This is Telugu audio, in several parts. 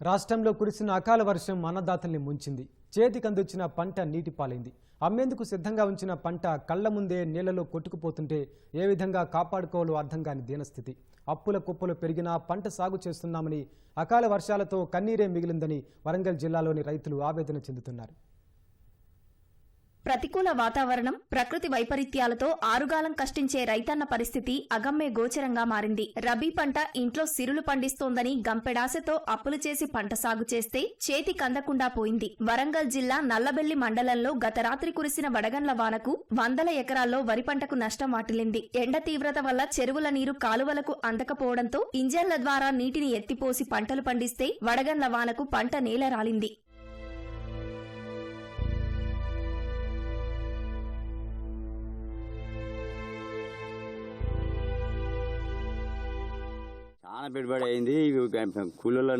రాష్ట్రంలో కురిసిన అకాల వర్షం అన్నదాతల్ని ముంచింది. చేతికందొచ్చిన పంట నీటి పాలైంది అమ్మేందుకు సిద్ధంగా ఉంచిన పంట కళ్ళ ముందే నీళ్ళలో కొట్టుకుపోతుంటే ఏ విధంగా కాపాడుకోవాలో అర్థం కాని దీనస్థితి. అప్పుల కుప్పలు పెరిగినా పంట సాగు చేస్తున్నామని అకాల వర్షాలతో కన్నీరే మిగిలిందని వరంగల్ జిల్లాలోని రైతులు ఆవేదన చెందుతున్నారు. ప్రతికూల వాతావరణం ప్రకృతి వైపరీత్యాలతో ఆరుగాలం కష్టించే రైతన్న పరిస్థితి అగమ్య గోచరంగా మారింది. రబీ పంట ఇంట్లో సిరులు పండిస్తోందని గంపెడాసతో అప్పులు చేసి పంట సాగు చేస్తే చేతి కందకుండా పోయింది. వరంగల్ జిల్లా నల్లబెల్లి మండలంలో గత రాత్రి కురిసిన వడగండ్ల వానకు వందల ఎకరాల్లో వరి పంటకు నష్టం వాటిల్లింది. ఎండ తీవ్రత వల్ల చెరువుల నీరు కాలువలకు అందకపోవడంతో ఇంజన్ల ద్వారా నీటిని ఎత్తిపోసి పంటలు పండిస్తే వడగండ్ల వానకు పంట నేల రాలింది. చాలా పెట్టుబడి అయింది. ఇవి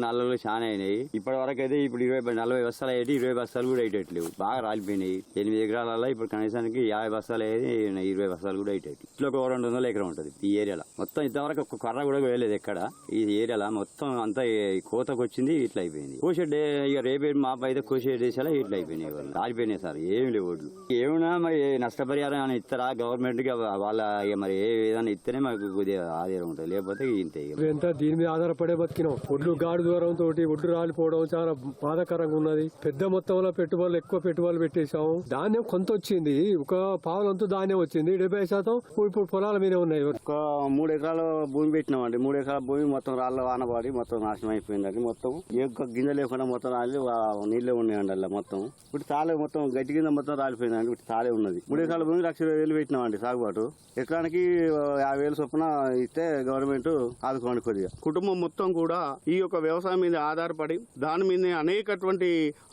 నల్లలు చాలా అయినాయి. ఇప్పటి వరకు అయితే ఇప్పుడు ఇరవై నలభై బస్తాలు అయ్యి ఇరవై బస్తాలు కూడా అయ్యేటట్లేవు. బాగా రాలిపోయినాయి. ఎనిమిది ఎకరాలలో ఇప్పుడు కనీసానికి యాభై బస్తాలు అయ్యేది ఇరవై బస్తాలు కూడా అయ్యేటట్టు. ఇట్లా ఒక రెండు వందల ఎకరం ఉంటుంది ఈ ఏరియాలో. మొత్తం ఇంతవరకు ఒక కర్ర కూడా వేయలేదు ఎక్కడ. ఈ ఏరియాలో మొత్తం అంతా కోతకు వచ్చింది ఇట్లా అయిపోయింది. కోసేటే ఇక రేపే మా అయితే కోసేటేసాలా ఇట్లా అయిపోయినాయి వాళ్ళు. రాలిపోయినాయి సార్ ఏమి లేవు ఓట్లు ఏమైనా మరి నష్టపరిహారం అని ఇస్తారా? గవర్నమెంట్కి వాళ్ళ ఇక మరి ఏ విధంగా ఇస్తేనే మాకు కొద్దిగా ఆధారం ఉంటుంది. లేకపోతే ఇంతే ఎంత దీని మీద ఆధారపడే బతికినాం. ఒడ్లు గాడి దూరం తోటి రాలిపోవడం చాలా బాధాకరంగా ఉన్నది. పెద్ద మొత్తంలో పెట్టుబడులు ఎక్కువ పెట్టుబడులు పెట్టేశాము. ధాన్యం కొంత వచ్చింది ఒక పావులంతా ధాన్యం వచ్చింది. డెబ్బై శాతం ఇప్పుడు పొలాల మీద ఉన్నాయి. ఒక మూడు ఎకరాల భూమి పెట్టినామండి. మూడు ఎకరాల భూమి మొత్తం రాళ్ళ వానబడి మొత్తం నాశనం అయిపోయిందండి మొత్తం. ఏ గింజ లేకుండా మొత్తం రాలి నీళ్ళే ఉన్నాయండి అలా మొత్తం. ఇప్పుడు తాలే మొత్తం గట్టి కింద మొత్తం రాలిపోయిందండి. ఇప్పుడు తాలే ఉన్నది. మూడు ఎకరాల భూమి లక్ష ఇరవై వేలు పెట్టినామండి సాగుబాటు. ఎకరానికి యాభై వేలు చొప్పున ఇస్తే గవర్నమెంట్ ఆదుకోండి ఉంటుంది కుటుంబం మొత్తం కూడా ఈ యొక్క వ్యవసాయం మీద ఆధారపడి దాని మీద అనేకటువంటి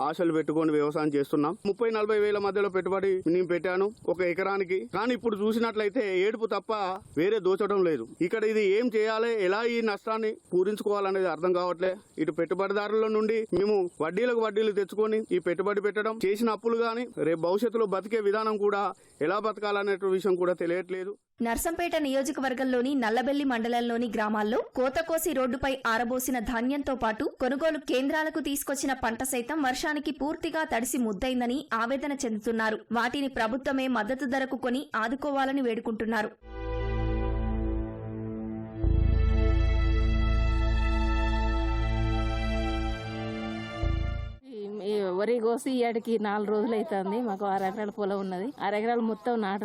ఆశలు పెట్టుకొని వ్యవసాయం చేస్తున్నాం. ముప్పై నలభై వేల మధ్యలో పెట్టుబడి నేను పెట్టాను ఒక ఎకరానికి. కానీ ఇప్పుడు చూసినట్లయితే ఏడుపు తప్ప వేరే దోచడం లేదు. ఇక్కడ ఇది ఏం చేయాలి? ఎలా ఈ నష్టాన్ని పూరించుకోవాలనేది అర్థం కావట్లే. ఇటు పెట్టుబడిదారుల నుండి మేము వడ్డీలకు వడ్డీలు తెచ్చుకొని ఈ పెట్టుబడి పెట్టడం చేసిన అప్పులు గాని రేపు భవిష్యత్తులో బతికే విధానం కూడా ఎలా బతకాలనే విషయం కూడా తెలియట్లేదు. నర్సంపేట నియోజకవర్గంలోని నల్లబెల్లి మండలంలోని గ్రామాల్లో కోతకోసి రోడ్డుపై ఆరబోసిన ధాన్యంతో పాటు కొనుగోలు కేంద్రాలకు తీసుకొచ్చిన పంట సైతం వర్షానికి పూర్తిగా తడిసి ముద్దైందని ఆవేదన చెందుతున్నారు. వాటిని ప్రభుత్వమే మద్దతు ధరకు కొని ఆదుకోవాలని వేడుకుంటున్నారు. వరి కోసి ఇయ్యాడికి నాలుగు రోజులు అవుతుంది మాకు ఆరు ఎకరాల పొలం ఉన్నది. ఆరు ఎకరాలు మొత్తం నాట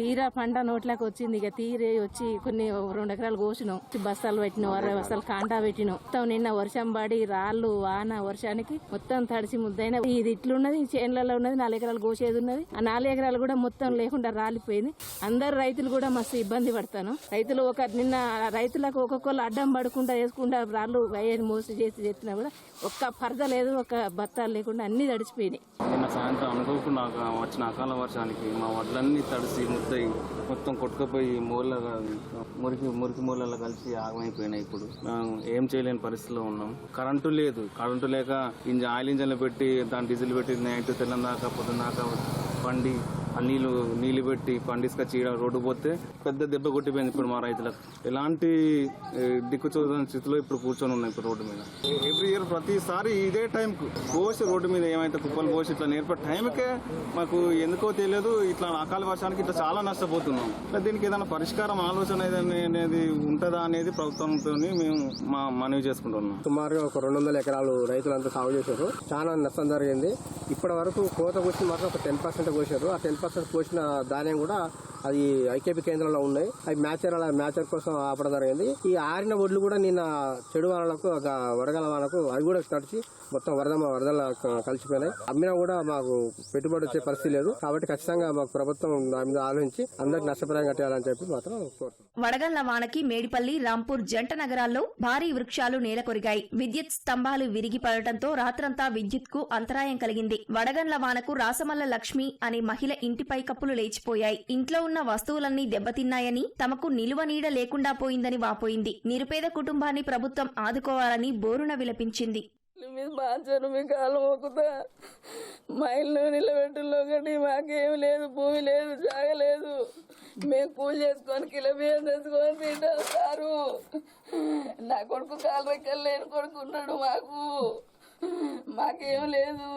తీరా పంట నోట్లోకి వచ్చింది. ఇక తీరే వచ్చి కొన్ని రెండు ఎకరాలు కోసినాం. బస్తాలు పెట్టినాం. అరవై బస్తాలు కాంటా పెట్టినాం. మొత్తం నిన్న వర్షం పడి రాళ్ళు వాన వర్షానికి మొత్తం తడిసి ముద్దైన. ఇది ఇట్లున్నది చేనులలో ఉన్నది. నాలుగు ఎకరాలు కోసేది ఉన్నది. ఆ నాలుగు ఎకరాలు కూడా మొత్తం లేకుండా రాలిపోయింది. అందరు రైతులు కూడా మస్తు ఇబ్బంది పడతాను. రైతులు ఒక నిన్న రైతులకు ఒక్కొక్కరు అడ్డం పడకుండా వేసుకుంటా రాళ్ళు వేయని మోసి చేసి చెప్పినా కూడా ఒక్క పరద లేదు ఒక బత్తాలు లేకుండా అన్ని తడిచిపోయినాయి. నిన్న సాయంత్రం అనుకోకుండా వచ్చిన అకాల వర్షానికి మా వడ్లన్నీ తడిసి ముద్దయి మొత్తం కొట్టుకుపోయి మూల మురికి మురికి మూలలో కలిసి ఆగమైపోయినాయి ఇప్పుడు. ఏం చేయలేని పరిస్థితిలో ఉన్నాం. కరెంటు లేదు. కరెంటు లేక ఇంజ ఆయిల్ ఇంజన్లు పెట్టి దాని డీజిల్ పెట్టి నైట్ తెల్లం దాకా పొద్దున్న ఆ నీళ్ళు నీళ్ళు పెట్టి పండిసుకొచ్చి ఈడ రోడ్డు పోతే పెద్ద దెబ్బ కొట్టిపోయింది ఇప్పుడు మా రైతులకు. ఎలాంటి దిక్కు చూడని స్థితిలో ఇప్పుడు కూర్చొని ఉన్నాయి ఇప్పుడు రోడ్డు మీద. ఎవ్రీ ఇయర్ ప్రతిసారి ఇదే టైంకు పోసి రోడ్డు మీద ఏమైతే కుప్పలు పోసి ఇట్లా నేర్పే టైంకే మాకు ఎందుకో తెలియదు ఇట్లా అకాల వర్షానికి ఇట్లా చాలా నష్టపోతున్నాం. ఇట్లా దీనికి ఏదైనా పరిష్కారం ఆలోచన అనేది ఉంటుందా అనేది ప్రభుత్వంతో మేము మా మనవి చేసుకుంటున్నాం. సుమారుగా ఒక రెండు వందల ఎకరాలు రైతులంతా సాగు చేశారు. చాలా నష్టం జరిగింది. ఇప్పటి వరకు కోత కోసి మాత్రం ఒక టెన్ పర్సెంట్ కోసారు. ఆ టెన్ పర్సెంట్ పోసిన ధాన్యం కూడా అది ఐకేపీ కేంద్రంలో ఉన్నాయి. అవి మ్యాచర్ మ్యాచర్ కోసం ఆపడం జరిగింది. ఈ ఆరిన ఒడ్లు కూడా నిన్న చెడు వానలకు ఒక వడగల వానకు అవి కూడా తడిచి మొత్తం వరద వరదల కలిసిపోయినాయి. అమ్మినా కూడా మాకు పెట్టుబడి వచ్చే పరిస్థితి లేదు. కాబట్టి ఖచ్చితంగా మాకు ప్రభుత్వం దాని మీద ఆలోచించి అందరికి నష్టపరిహారం కట్టాలని చెప్పి మాత్రం కోరుతున్నాం. వడగళ్ళ వానకి మేడిపల్లి రాంపూర్ జంట నగరాల్లో భారీ వృక్షాలు నేలకొరిగాయి. విద్యుత్ స్తంభాలు విరిగి పడటంతో రాత్రంతా విద్యుత్కు అంతరాయం కలిగింది. వడగండ్ల వానకు రాసమల్ల లక్ష్మి అనే మహిళ ఇంటిపై కప్పులు లేచిపోయాయి. ఇంట్లో ఉన్న వస్తువులన్నీ దెబ్బతిన్నాయని తమకు నిలువ నీడ లేకుండా పోయిందని వాపోయింది. నిరుపేద కుటుంబాన్ని ప్రభుత్వం ఆదుకోవాలని బోరున విలపించింది. మీ కాలు మొక్కుతా. మా ఇల్లు నిలబెట్టుల్లో ఒకటి మాకేం లేదు భూమి లేదు జాగలేదు మేము కూలి చేసుకొని కిలో బియ్యం తెచ్చుకొని తింటాం సారు. నా కొడుకు కాలు రెక్కలు లేని కొడుకు ఉన్నాడు మాకు. మాకేం లేదు.